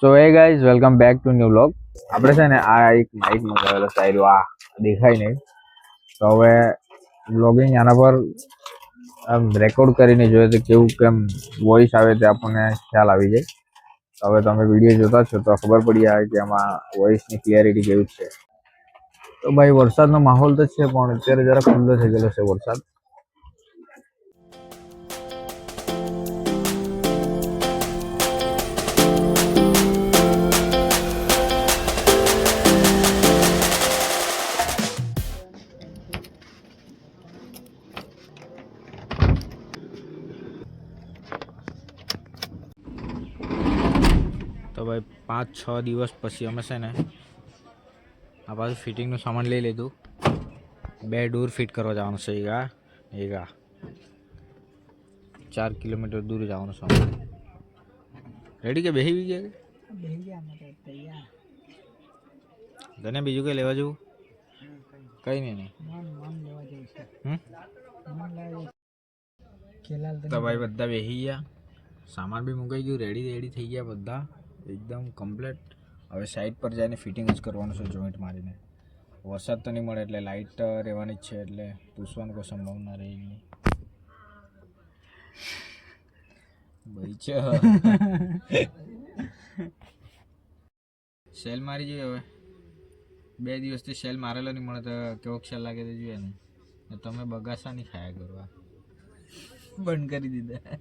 So hey guys welcome back to new blog આપણે છે ને, આ એક માઇક મંગાવેલો સાઈડ આ દેખાય નહીં. તો હવે બ્લોગિંગ આના પર આમ રેકોર્ડ કરીને જોઈએ તો કેવું કેમ વોઇસ આવે તે આપણને ખ્યાલ આવી જાય. તો હવે તમે વીડિયો જોતા છો, તો ખબર પડી જાય કે આમાં વોઇસની ક્લિયરિટી કેવું છે. તો ભાઈ, વરસાદનો માહોલ તો છે, પણ અત્યારે જરા ખુલ્લો થઈ ગયેલો છે વરસાદ. છ દિવસ પછી અમે છે ને આ પાછું ફિટિંગનું સામાન લઈ લીધું. બે દૂર ફિટ કરવા જવાનું છે એગા એગા ચાર કિલોમીટર દૂર જવાનું સામાન રેડી કે બેસી બી ગયા તને બીજું કઈ લેવા જવું? કઈ નહીં નહીં? તો ભાઈ બધા બેસી ગયા. સામાન બી મુકાઈ ગયું રેડી રેડી થઈ ગયા બધા. એકદમ કમ્પ્લીટ હવે સાઈડ પર જઈને ફિટિંગ જ કરવાનું છે જોઈન્ટ મારીને. વરસાદ તો નહીં મળે એટલે લાઇટ રહેવાની જ છે, એટલે પૂછવાનું કોઈ સંભાવના રહી નહીં. સેલ મારી જોઈએ હવે. બે દિવસથી સેલ મારેલો નહીં મળે તો કેવો ખ્યાલ લાગે તો જોઈએ ને તમે બગાસા નહીં ખાયા કરવા બંધ કરી દીધા.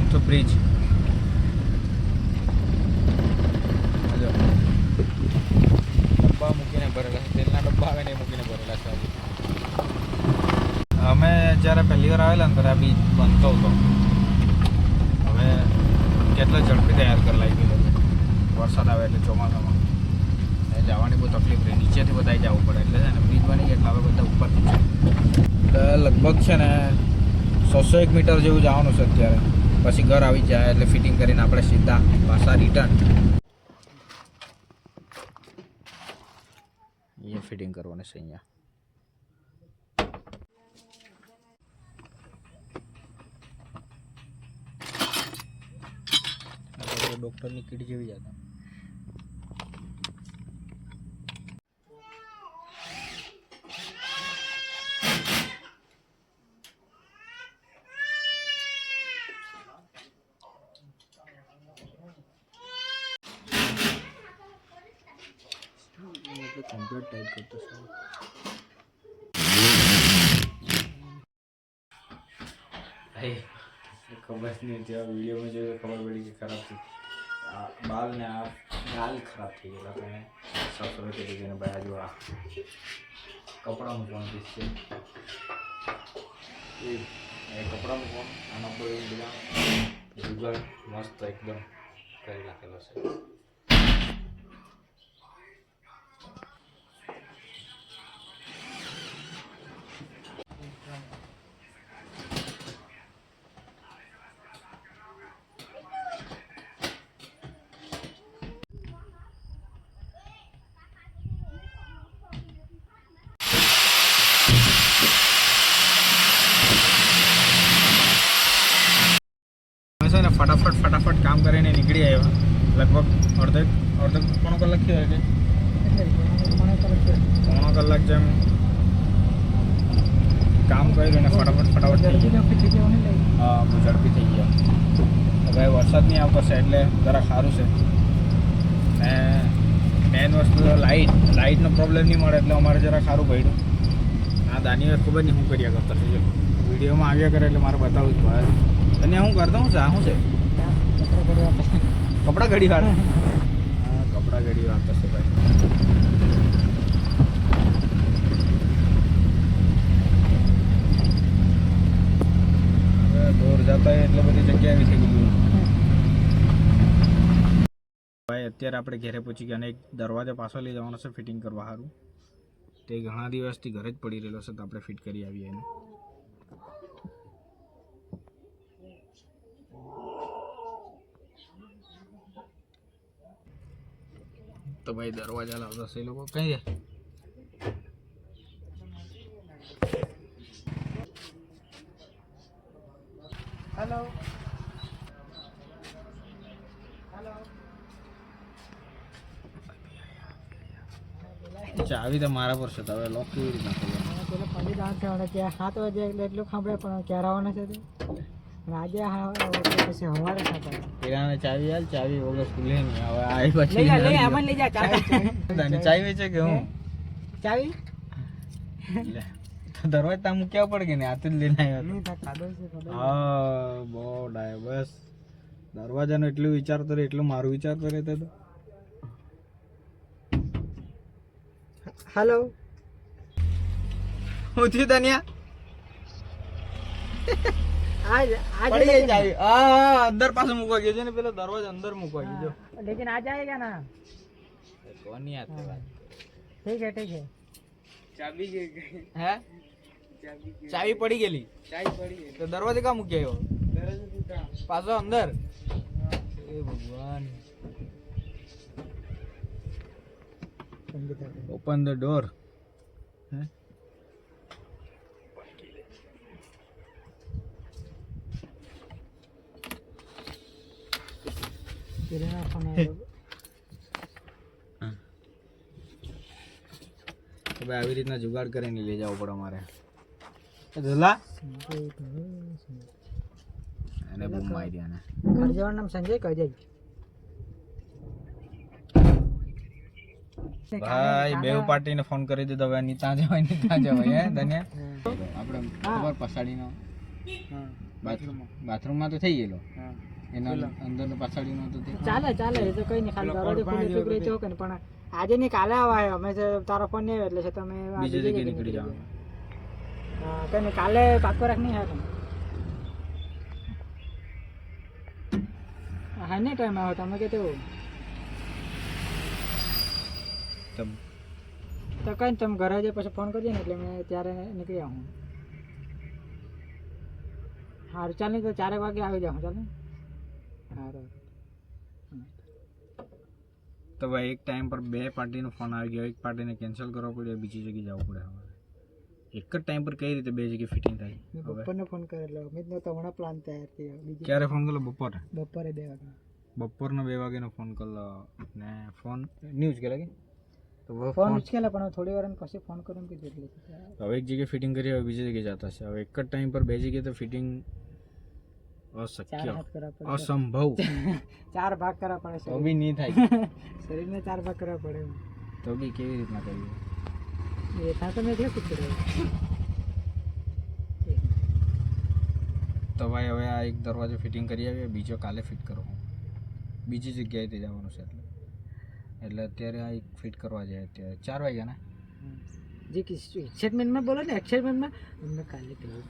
એકદમ નાનો bridge. ડબ્બા મૂકીને ભરેલા તેલના ડબ્બા આવે ને મૂકીને ભરેલા છે અમે જ્યારે પહેલી વાર આવેલા ને ત્યારે બીજ બનતો હતો. હવે કેટલો ઝડપી તૈયાર કરી લાગી ગયો વરસાદ આવે એટલે ચોમાસામાં. જવાની બહુ તકલીફ રહી. નીચેથી બધા જવું પડે. એટલે છે ને બ્રિજ બની એટલે હવે બધા ઉપરથી છે લગભગ છે ને, છસો એક મીટર જેવું જવાનું છે અત્યારે. પછી ઘર આવી જાય એટલે ફિટિંગ કરીને આપણે સીધા પાછા રિટર્ન અહીંયા ફિટિંગ કરવાનું છે અહીંયા. ડોક્ટરની કીટ જેવી જ હતા કમ્પ્લીટ ટાઈપ કરતો છે ખબર ત્યાં વિડીયોમાં જોયું ખબર પડી કે ખરાબ થઈ બાલને આ ગાલ ખરાબ થઈ ગયેલા તો એને. સાફ સફાઈ કરી દીધી અને બાજુ આ કપડાં મૂકવાનું પીસ છે. એ કપડાં મૂકવાનું આના પર બધા. જુગાડ મસ્ત એકદમ કરી નાખેલો છે અમે છે ને ફટાફટ ફટાફટ કામ કરીને નીકળી આવ્યા લગભગ અડધો અડધો પોણો કલાક થયો કે પોણો કલાક જેમ કામ કર્યું ને ફટાફટ ફટાફટ થઈ ગયું હા બહુ ઝડપી થઈ ગયા હવે વરસાદ નહીં આવતો છે એટલે જરા સારું છે. ને મેન વસ્તુ લાઇટ લાઇટનો પ્રોબ્લેમ નહીં મળે એટલે અમારે જરા સારું પડ્યું. આ દાનીઓ ખૂબ જ હું કર્યા કરતો છે. વિડીયોમાં આવ્યા કરે એટલે મારે બતાવું જ પડે અને હું કરતો હું છે. શું છે? કપડાં ઘડી વાળા. હા, કપડાં ઘડી વાત થશે ભાઈ. દૂર જતા એટલે બધી જગ્યા એવી થઈ ગઈ ભાઈ, અત્યારે આપણે ઘરે પહોંચી ગયા અને એક દરવાજો પાછો લઈ જવાનો છે ફિટિંગ કરવા સારું તે ઘણા દિવસથી ઘરે જ પડી રહેલો છે, તો આપણે ફિટ કરી આવીએ એને. તો ભાઈ, દરવાજા લાવતા છે એ લોકો. કઈ છે હેલો ચાવી તો મારા પર છે. તો હવે લોક કેવી રીતના થવાના ત્યાં સાત વાગે એટલે એટલું ખબર પણ ક્યારે આવવાના છે આજે પછી પેલાને ચાવી ચાવી વગર ખુલે નહીં. હવે આવી પછી લઈ જા લઈ લઈ જા ચાવી. વેચે કે હું? ચાવી? તો દરવાજા ત્યાં મૂક્યા પડે કે નહીં? હાથે જ લઈને આવ્યો છે. હા બહુ ડાય બસ દરવાજાનો એટલું વિચારતો રહે એટલું મારું વિચારતો રહેતો હતો હેલો. હું થયું તનિયા મૂકવા ગયો ને પેલો દરવાજો અંદર મૂકવા હે ચાબી ચાવી પડી ગયેલી? દરવાજે કા મૂકી આવ્યો? પાછો અંદર? ભગવાન. ઓપન ધ ડોર હે હવે આવી રીતના જુગાડ કરીને લઈ જવો પડે અમારે. ધોલા એને બૂમ મારી દે સંજય કહી જાય ભાઈ બેવ પાર્ટીને ફોન કરી દીધો હવે ની ત્યાં જવાયની ત્યાં જવાય હે ધન્યા? આપણે ખબર પછાડીનો બાથરૂમ બાથરૂમમાં. તો થઈ ગયેલો. એના અંદર પછાડીનો તો ચાલે ચાલે એ તો કઈ નહીં ખાલી દરવાજો ખુલ્લો છોકરી ચોક ને પણ આજે નહીં કાલે આવાય. અમે તારો ફોન નહીં આવ્યો એટલે છે તમે બીજી જગ્યાએ નીકળી જાવ હા કઈ કાલે પાકો રાખ નહીં હા હા નહીં ટાઈમ આવ્યો તમે કે તેવું? તો તો કઈ નહીં તમે ઘરે જઈ પછી ફોન કરજો ને એટલે મેં ત્યારે નીકળી આવું. સારું ચાલ તો ચારેક વાગે આવી જાઉં ચાલ ને સારું તો ભાઈ એક ટાઈમ પર બે પાર્ટીનો ફોન આવી ગયો. એક પાર્ટીને કેન્સલ કરવો પડ્યો બીજી જગ્યાએ જવું પડે હવે. એક જ ટાઈમ પર કઈ રીતે બે જગ્યાએ ફિટિંગ થાય? બપોરને ફોન કરેલો મેં તો હમણાં પ્લાન તૈયાર થયો. બીજી ક્યારે ફોન કરો બપોરે? બપોરે બે વાગે બપોરના બે વાગ્યાનો ફોન કર્યો. ને ફોન ન્યૂઝ કે કે તો ફોન ઉચકેલા પણ થોડી વાર પછી ફોન કરીને કીધું એટલે હવે એક જગ્યાએ ફિટિંગ કરી હવે બીજી જગ્યાએ જતા છે હવે એક જ ટાઈમ પર બે જગ્યાએ તો ફિટિંગ અશક્ય અસંભવ. ચાર ભાગ કરવા પડે તો બી નહીં થાય. શરીરને ચાર ભાગ કરવા પડે તો બી કેવી રીતના કરીએ? એ થા તો મેં એટલે પૂછી રહ્યો તો ભાઈ હવે આ એક દરવાજો ફિટિંગ કરી આવીએ બીજો કાલે ફિટ કરો બીજી જગ્યાએથી જવાનું છે એટલે. એટલે અત્યારે આ એક ફિટ કરવા જાય અત્યારે. ચાર વાગ્યા ને જે એક્સાઇટમેન્ટમાં બોલો ને એક્સાઇટમેન્ટમાં અમને કાલે કહેવું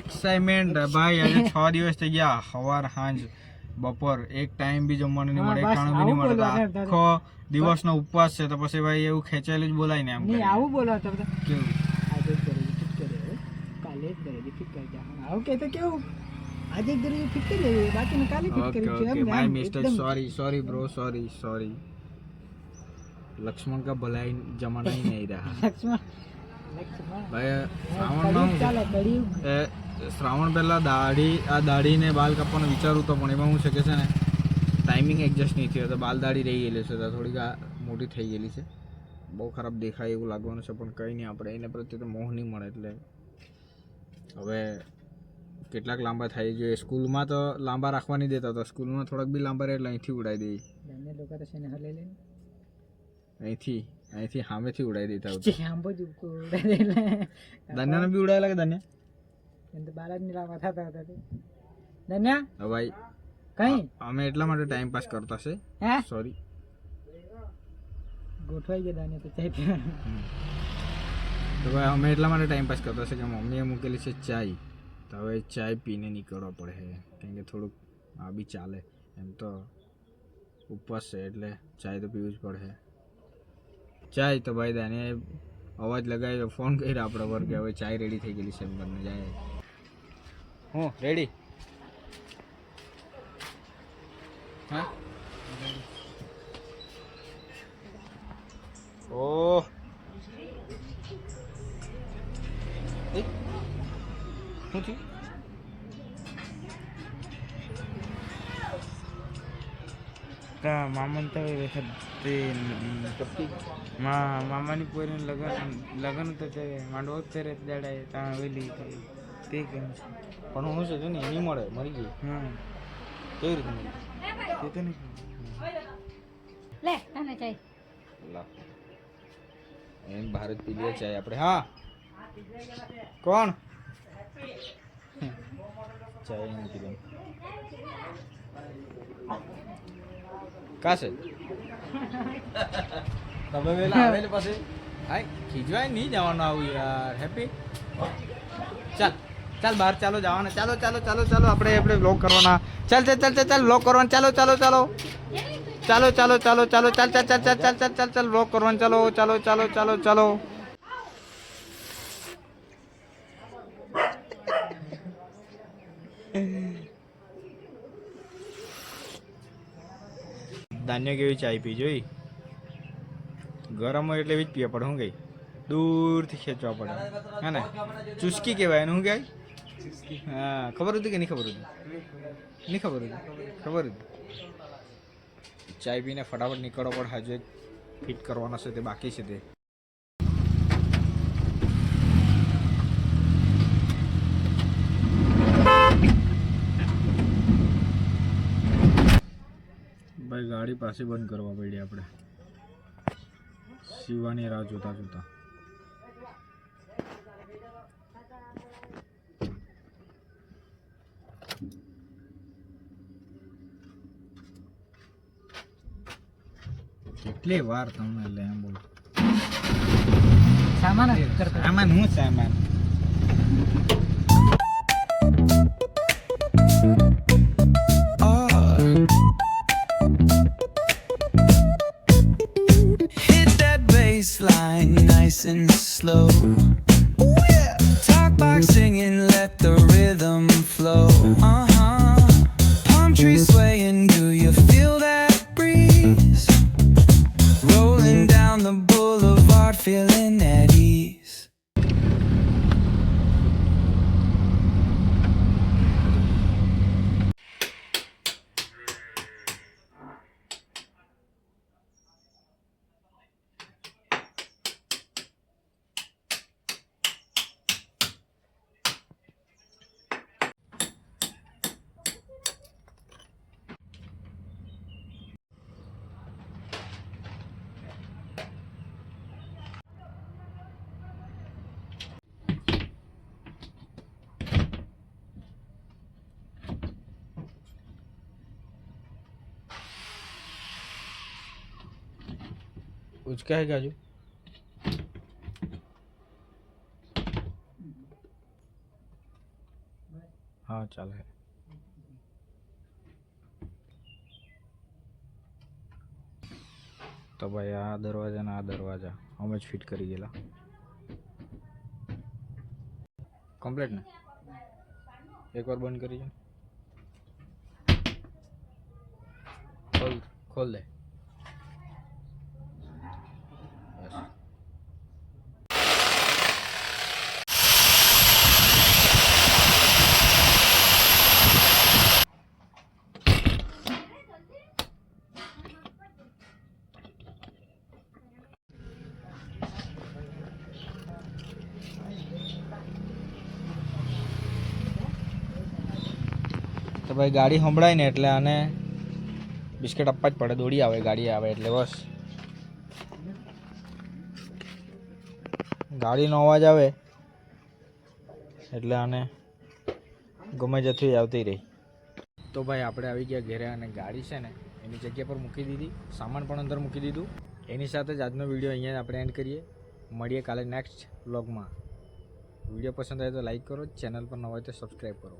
એક્સાઇટમેન્ટ ભાઈ આજે છ દિવસ થઈ ગયા. સવાર સાંજ બપોર. એક ટાઈમ બી જમવાનું નહીં મળે ખાણું બી નહીં મળે. આખો દિવસનો ઉપવાસ છે તો પછી ભાઈ એવું ખેંચાયેલું જ બોલાય ને એમ નહીં આવું બોલો તો કેવું? આજે કરેલી ફિટ કરે કાલે જ કરેલી ફિટ કરી આવું કે તો કેવું? આજે જ દરેજી ફિટ કરી દેવી બાકી મેં કાલે ફિટ ઓકે કરી છે okay um my um mistake એકદમ sorry sorry bro sorry sorry Laxman का भलाई जमाना ही नहीं रहा લક્ષ્મણ લક્ષ્મણ ભાઈ કળિયુગ શ્રાવણનો ચાલે કળિયુગ એ શ્રાવણ પહેલા દાઢી આ દાઢીને બાલ કાપવાનું વિચારું તો પણ એમાં હું છે કે છે ને ટાઈમિંગ એડજસ્ટ નહીં થયો તો બાલ દાઢી રહી ગયેલી છે તો થોડીક આ મોટી થઈ ગયેલી છે બહુ ખરાબ દેખાય એવું લાગવાનું છે પણ કંઈ નહીં આપણે એને પ્રત્યે તો મોહ નહીં મળે એટલે હવે કેટલાક લાંબા થાય જોઈએ સ્કૂલમાં તો લાંબા રાખવા નહીં દેતા તો સ્કૂલમાં થોડાક બી લાંબા રહે એટલે અહીંથી ઉડાવી દઈએ. લોકો તો છે હલે લઈને અહીંથી અહીંથી સામેથી ઉડાવી દેતા જ ઉડાડી દે ધન્યાને બી ઉડાવેલા લાગે ધન્યા એમ તો બાળક જ લાવા થતા હતા ધન્યા હવે ભાઈ કઈ? અમે એટલા માટે ટાઈમ પાસ કરતા છે. સોરી ગોઠવાઈ ગયા તો ચાય પીવા તો ભાઈ અમે એટલા માટે ટાઈમ પાસ કરતા છે કે મમ્મીએ મૂકેલી છે ચાય. તો હવે ચાય પીને નીકળવા પડે. કેમ કે થોડુંક આ બી ચાલે. એમ તો ઉપવાસ છે એટલે ચાય તો પીવું જ પડે. ચાય તો ભાઈ દાને અવાજ લગાવ્યો ફોન કર્યો આપણા પર કે હવે ચાય રેડી થઈ ગયેલી છે એમ કરીને જાય. હું રેડી હા? તા મામાને તો વખત તે મામાની પોરીને લગન લગન તો તે માંડવો જ તેરે દાડાએ ત્યાં આવેલી તે કેમ પણ હું છે જો ને નહીં મળે મરી ગઈ. હા કેવી રીતે મળી તે તો નહીં લે તને ચાય. લા. એમ ભારત પી લે ચાય આપણે. હા. કોણ? ચાય પીધું કાશે તમે વેલા આવેલ પછી હાય ખીજવાય નહીં જવાનું આવું યાર હેપી ચાલ ચાલ બહાર ચાલો જવાના ચાલો ચાલો ચાલો ચાલો આપણે આપણે બ્લોગ કરવાના ચાલ ચાલ ચાલ ચાલ બ્લોગ કરવાના ચાલો ચાલો ચાલો ચાલો ચાલો ચાલો ચાલો ચાલ ચાલ ચાલ ચાલ ચાલ ચાલ ચાલ ચાલ બ્લોગ કરવાનું ચાલો ચાલો ચાલો ચાલો ચાલો ધાન્ય કેવી ચાય પી જોઈ? ગરમ હોય એટલે એવી જ પીવા પડે શું ગઈ દૂરથી ખેંચવા પડે. હા ને? ચુસ્કી કહેવાય એનું શું કહેવાય? હા ખબર હતી કે નહીં ખબર હતી? નહીં ખબર હતી? ખબર હતી. ચાય પીને ફટાફટ નીકળો પડે હજુ ફિટ કરવાના છે તે બાકી છે તે ભાઈ ગાડી પાસે બંધ કરવા પડી આપણે. શિવાની રાહ જોતા જોતા. કેટલી વાર તમને લે એમ બોલ. સામાન સામાન હું સામાન? ઉચકા હે ગાજુ હા ચાલે તો ભાઈ આ દરવાજા ને આ દરવાજા અમે જ ફિટ કરી ગયેલા કમ્પ્લીટ ને એકવાર બંધ કરી છે ખોલ ખોલ દે ભાઈ ગાડી સંભળાય ને એટલે આને બિસ્કિટ આપવા જ પડે. દોડી આવે, ગાડી આવે એટલે બસ. ગાડીનો અવાજ આવે એટલે આને ગમે જતી આવતી રહી. તો ભાઈ આપણે આવી ગયા ઘરે અને ગાડી છે ને એની જગ્યા પર મૂકી દીધી, સામાન પણ અંદર મૂકી દીધું. એની સાથે જ આજનો વીડિયો અહીંયા આપણે એન્ડ કરીએ. મળીએ કાલે નેક્સ્ટ વ્લોગમાં વીડિયો પસંદ આવે તો લાઈક કરો ચેનલ પર ન હોય તો સબસ્ક્રાઈબ કરો.